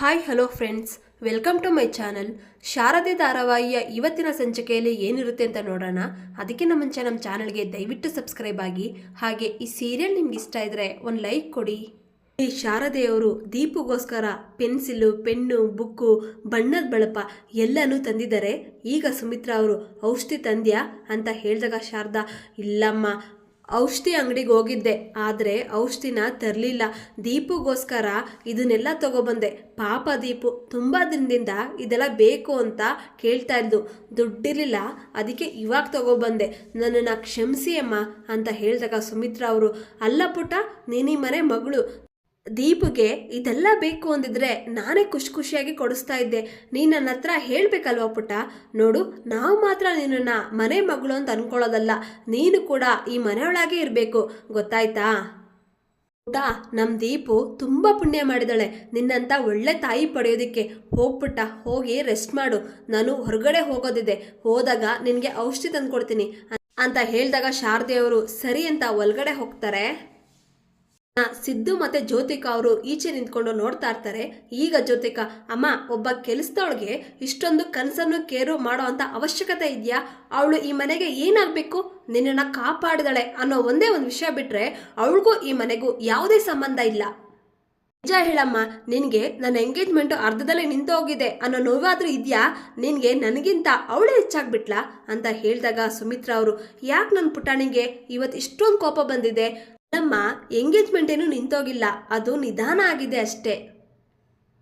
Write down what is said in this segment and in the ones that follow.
Hi hello friends welcome to my channel Sharade ಧಾರಾವಾಹಿಯ ಇವತ್ತಿನ ಸಂಚಿಕೆಯಲ್ಲಿ ಏನಿರುತ್ತೆ ಅಂತ ನೋಡೋಣ. ಅದಕ್ಕಿಂತ ಮುಂಚೆ ನಮ್ಮ ಚಾನಲ್ಗೆ ದಯವಿಟ್ಟು ಸಬ್ಸ್ಕ್ರೈಬ್ ಆಗಿ. ಹಾಗೆ ಈ ಸೀರಿಯಲ್ ನಿಮ್ಗೆ ಇಷ್ಟ ಇದ್ರೆ ಒಂದು ಲೈಕ್ ಕೊಡಿ. ಈ ಶಾರದೆಯವರು ದೀಪಗೋಸ್ಕರ ಪೆನ್ಸಿಲು ಪೆನ್ನು ಬುಕ್ಕು ಬಣ್ಣದ ಬಳಪ ಎಲ್ಲನೂ ತಂದಿದ್ದಾರೆ. ಈಗ ಸುಮಿತ್ರಾ ಅವರು ಔಷಧಿ ತಂದ್ಯಾ ಅಂತ ಹೇಳಿದಾಗ ಶಾರದಾ, ಇಲ್ಲಮ್ಮ ಔಷಧಿ ಅಂಗಡಿಗೆ ಹೋಗಿದ್ದೆ. ಆದರೆ ಔಷಧಿನ ತರಲಿಲ್ಲ. ದೀಪಗೋಸ್ಕರ ಇದನ್ನೆಲ್ಲ ತಗೊಬಂದೆ. ಪಾಪ ದೀಪು, ತುಂಬ ದಿನದಿಂದ ಇದೆಲ್ಲ ಬೇಕು ಅಂತ ಕೇಳ್ತಾ ಇದ್ದು ದುಡ್ಡಿರಲಿಲ್ಲ, ಅದಕ್ಕೆ ಇವಾಗ ತಗೊಬಂದೆ. ನನ್ನನ್ನು ಕ್ಷಮಿಸಿ ಅಮ್ಮ ಅಂತ ಹೇಳಿದಾಗ ಸುಮಿತ್ರಾ ಅವರು, ಅಲ್ಲ ಪುಟ್ಟ, ನೀನಿ ಮನೆ ಮಗಳು. ದೀಪಿಗೆ ಇದೆಲ್ಲ ಬೇಕು ಅಂದಿದ್ರೆ ನಾನೇ ಖುಷಿ ಖುಷಿಯಾಗಿ ಕೊಡಿಸ್ತಾ ಇದ್ದೆ. ನೀನು ನನ್ನ ಹತ್ರ ಹೇಳ್ಬೇಕಲ್ವ ಪುಟ್ಟ? ನೋಡು, ನಾವು ಮಾತ್ರ ನಿನ್ನನ್ನು ಮನೆ ಮಗಳು ಅಂತ ಅನ್ಕೊಳ್ಳೋದಲ್ಲ, ನೀನು ಕೂಡ ಈ ಮನೆಯೊಳಗೆ ಇರಬೇಕು. ಗೊತ್ತಾಯ್ತಾ? ಪುಟ್ಟ ನಮ್ಮ ದೀಪು ತುಂಬ ಪುಣ್ಯ ಮಾಡಿದಾಳೆ. ನಿನ್ನಂತ ಒಳ್ಳೆ ತಾಯಿ ಪಡೆಯೋದಕ್ಕೆ ಹೋಗ್ಬಿಟ್ಟ ಹೋಗಿ ರೆಸ್ಟ್ ಮಾಡು. ನಾನು ಹೊರಗಡೆ ಹೋಗೋದಿದೆ. ಹೋದಾಗ ನಿನಗೆ ಔಷಧಿ ತಂದು ಕೊಡ್ತೀನಿ ಅಂತ ಹೇಳಿದಾಗ ಶಾರದೆಯವರು, ಸರಿ ಅಂತ ಒಳಗಡೆ ಹೋಗ್ತಾರೆ. ಸಿದ್ದು ಮತ್ತೆ ಜ್ಯೋತಿಕಾ ಅವರು ಈಚೆ ನಿಂತ್ಕೊಂಡು ನೋಡ್ತಾ ಇರ್ತಾರೆ. ಈಗ ಜ್ಯೋತಿಕಾ, ಅಮ್ಮ, ಒಬ್ಬ ಕೆಲಸದವಳಿಗೆ ಇಷ್ಟೊಂದು ಕನಸನ್ನು ಕೇರು ಮಾಡೋ ಅಂತ ಅವಶ್ಯಕತೆ ಇದೆಯಾ? ಅವಳು ಈ ಮನೆಗೆ ಏನಾಗಬೇಕು? ನಿನ್ನನ್ನು ಕಾಪಾಡಿದಾಳೆ ಅನ್ನೋ ಒಂದೇ ಒಂದು ವಿಷಯ ಬಿಟ್ರೆ ಅವಳಿಗೂ ಈ ಮನೆಗೂ ಯಾವುದೇ ಸಂಬಂಧ ಇಲ್ಲ. ನಿಜ ಹೇಳಮ್ಮ, ನಿನಗೆ ನನ್ನ ಎಂಗೇಜ್ಮೆಂಟು ಅರ್ಧದಲ್ಲೇ ನಿಂತು ಹೋಗಿದೆ. ಅನ್ನೋ ನೋವಾದರೂ ಇದೆಯಾ? ನಿನಗೆ ನನಗಿಂತ ಅವಳೇ ಹೆಚ್ಚಾಗ್ಬಿಟ್ಲಾ? ಅಂತ ಹೇಳಿದಾಗ ಸುಮಿತ್ರಾ ಅವರು, ಯಾಕೆ ನನ್ನ ಪುಟಾಣಿಗೆ ಇವತ್ತು ಇಷ್ಟೊಂದು ಕೋಪ ಬಂದಿದೆ? ನಮ್ಮ ಎಂಗೇಜ್ಮೆಂಟ್ ಏನು ನಿಂತೋಗಿಲ್ಲ. ಅದು ನಿಧಾನ ಆಗಿದೆ ಅಷ್ಟೇ.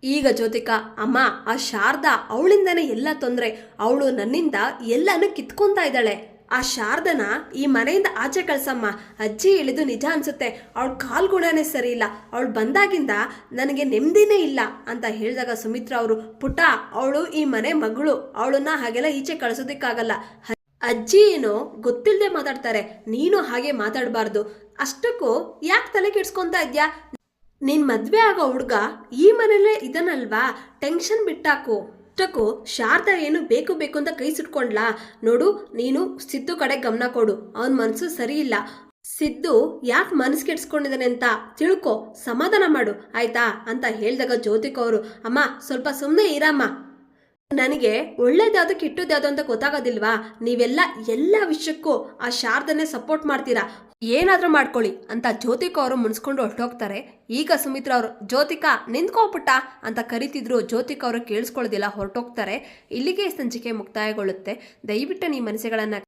ಈಗ ಜ್ಯೋತಿಕಾ, ಅಮ್ಮ, ಆ ಶಾರದಾ ಅವಳಿಂದನೇ ಎಲ್ಲ ತೊಂದರೆ. ಅವಳು ನನ್ನಿಂದ ಎಲ್ಲನೂ ಕಿತ್ಕೊಂತ ಇದ್ದಾಳೆ. ಆ ಶಾರದನ ಈ ಮನೆಯಿಂದ ಆಚೆ ಕಳ್ಸಮ್ಮ. ಅಜ್ಜಿ ಹೇಳಿದು ನಿಜ ಅನ್ಸುತ್ತೆ. ಅವಳ ಕಾಲ್ಗುಣನೇ ಸರಿ ಇಲ್ಲ. ಅವಳು ಬಂದಾಗಿಂದ ನನಗೆ ನೆಮ್ಮದಿನೇ ಇಲ್ಲ ಅಂತ ಹೇಳಿದಾಗ ಸುಮಿತ್ರಾ ಅವರು ಪುಟ ಅವಳು ಈ ಮನೆ ಮಗಳು. ಅವಳನ್ನ ಹಾಗೆಲ್ಲ ಈಚೆ ಕಳಿಸೋದಿಕ್ಕಾಗಲ್ಲ. ಅಜ್ಜಿ ಏನೋ ಗೊತ್ತಿಲ್ಲದೆ ಮಾತಾಡ್ತಾರೆ. ನೀನು ಹಾಗೆ ಮಾತಾಡಬಾರ್ದು. ಅಷ್ಟಕ್ಕೂ ಯಾಕೆ ತಲೆ ಕೆಡ್ಸ್ಕೊತಾ ಇದ್ಯಾ? ನಿನ್ ಮದ್ವೆ ಆಗೋ ಹುಡ್ಗ ಈ ಮನೇಲೇ ಇದನ್ನಲ್ವಾ ಟೆನ್ಷನ್ ಬಿಟ್ಟಾಕು. ಅಷ್ಟಕ್ಕೂ ಶಾರದಾ ಏನು ಬೇಕು ಬೇಕು ಅಂತ ಕೈ ಸುಟ್ಕೊಂಡ್ಲಾ? ನೋಡು, ನೀನು ಸಿದ್ದು ಕಡೆ ಗಮನ ಕೊಡು. ಅವನ ಮನಸ್ಸು ಸರಿ ಇಲ್ಲ. ಸಿದ್ದು ಯಾಕೆ ಮನಸ್ಸು ಕೆಡ್ಸ್ಕೊಂಡಿದ್ದಾನೆ ಅಂತ ತಿಳ್ಕೊ, ಸಮಾಧಾನ ಮಾಡು. ಆಯ್ತಾ? ಅಂತ ಹೇಳಿದಾಗ ಜ್ಯೋತಿಕ ಅವರು ಅಮ್ಮ, ಸ್ವಲ್ಪ ಸುಮ್ಮನೆ ಇರಮ್ಮ. ನನಗೆ ಒಳ್ಳೇದಾದ ಕೆಟ್ಟದ್ಯಾವ್ದು ಅಂತ ಗೊತ್ತಾಗೋದಿಲ್ವಾ? ನೀವೆಲ್ಲ ಎಲ್ಲ ವಿಷಯಕ್ಕೂ ಆ ಶಾರದನ್ನೇ ಸಪೋರ್ಟ್ ಮಾಡ್ತೀರಾ? ಏನಾದ್ರೂ ಮಾಡ್ಕೊಳ್ಳಿ ಅಂತ ಜ್ಯೋತಿಕಾ ಅವರು ಮುನ್ಸ್ಕೊಂಡು ಹೊರಟೋಗ್ತಾರೆ. ಈಗ ಸುಮಿತ್ರಾ ಅವರು, ಜ್ಯೋತಿಕಾ ನಿಂತ್ಕೋಪುಟ್ಟ ಅಂತ ಕರಿತಿದ್ರು ಜ್ಯೋತಿಕಾ ಅವರು ಕೇಳಿಸ್ಕೊಳ್ಳೋದಿಲ್ಲ, ಹೊರಟೋಗ್ತಾರೆ. ಇಲ್ಲಿಗೆ ಸಂಚಿಕೆ ಮುಕ್ತಾಯಗೊಳ್ಳುತ್ತೆ. ದಯವಿಟ್ಟು ನೀ ಮನಸ್ಸುಗಳನ್ನು